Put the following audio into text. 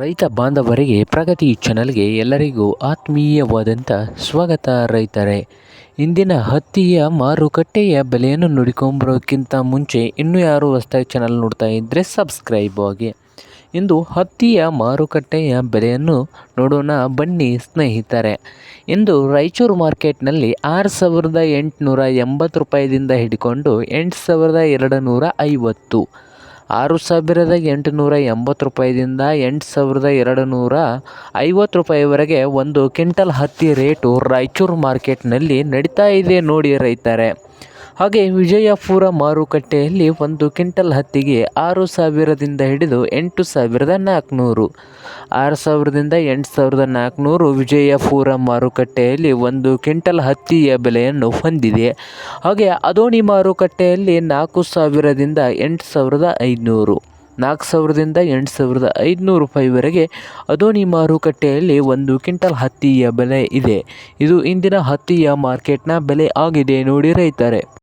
ರೈತ ಬಾಂಧವರಿಗೆ ಪ್ರಗತಿ ಚಾನಲ್ಗೆ ಎಲ್ಲರಿಗೂ ಆತ್ಮೀಯವಾದಂಥ ಸ್ವಾಗತ. ರೈತರೇ, ಇಂದಿನ ಹತ್ತಿಯ ಮಾರುಕಟ್ಟೆಯ ಬೆಲೆಯನ್ನು ನೋಡಿಕೊಂಬರೋಕ್ಕಿಂತ ಮುಂಚೆ ಇನ್ನೂ ಯಾರು ಹೊಸ್ತಾಗಿ ಚಾನಲ್ ನೋಡ್ತಾ ಇದ್ದರೆ ಸಬ್ಸ್ಕ್ರೈಬ್ ಆಗಿ. ಇಂದು ಹತ್ತಿಯ ಮಾರುಕಟ್ಟೆಯ ಬೆಲೆಯನ್ನು ನೋಡೋಣ ಬನ್ನಿ ಸ್ನೇಹಿತರೆ. ಇಂದು ರಾಯಚೂರು ಮಾರ್ಕೆಟ್ನಲ್ಲಿ ಆರು ಸಾವಿರದ ಎಂಟುನೂರ ಎಂಬತ್ತು ರೂಪಾಯಿದಿಂದ ಹಿಡ್ಕೊಂಡು ಎಂಟು ಸಾವಿರದ ಎರಡು ನೂರ ಐವತ್ತು. ಆರು ಸಾವಿರದ ಎಂಟುನೂರ ಎಂಬತ್ತು ರೂಪಾಯಿದಿಂದ ಎಂಟು ಸಾವಿರದ ಎರಡು ನೂರ ಐವತ್ತು ರೂಪಾಯಿವರೆಗೆ ಒಂದು ಕ್ವಿಂಟಲ್ ಹತ್ತಿ ರೇಟು ರಾಯಚೂರು ಮಾರ್ಕೆಟ್ನಲ್ಲಿ ನಡೀತಾ ಇದೆ ನೋಡಿ ರೈತರೆ. ಹಾಗೆ ವಿಜಯಪುರ ಮಾರುಕಟ್ಟೆಯಲ್ಲಿ ಒಂದು ಕ್ವಿಂಟಲ್ ಹತ್ತಿಗೆ ಆರು ಸಾವಿರದಿಂದ ಹಿಡಿದು ಎಂಟು ಸಾವಿರದ ನಾಲ್ಕುನೂರು. ಆರು ಸಾವಿರದಿಂದ ಎಂಟು ಸಾವಿರದ ನಾಲ್ಕುನೂರು ವಿಜಯಪುರ ಮಾರುಕಟ್ಟೆಯಲ್ಲಿ ಒಂದು ಕ್ವಿಂಟಲ್ ಹತ್ತಿಯ ಬೆಲೆಯನ್ನು ಹೊಂದಿದೆ. ಹಾಗೆ ಅದೋಣಿ ಮಾರುಕಟ್ಟೆಯಲ್ಲಿ ನಾಲ್ಕು ಸಾವಿರದಿಂದ ಎಂಟು ಸಾವಿರದ ಐದುನೂರು. ನಾಲ್ಕು ಸಾವಿರದಿಂದ ಎಂಟು ಸಾವಿರದ ಐದುನೂರು ರೂಪಾಯಿವರೆಗೆ ಅದೋಣಿ ಮಾರುಕಟ್ಟೆಯಲ್ಲಿ ಒಂದು ಕ್ವಿಂಟಲ್ ಹತ್ತಿಯ ಬೆಲೆ ಇದೆ. ಇದು ಇಂದಿನ ಹತ್ತಿಯ ಮಾರ್ಕೆಟ್ನ ಬೆಲೆ ಆಗಿದೆ, ನೋಡಿ ರೈತರೆ.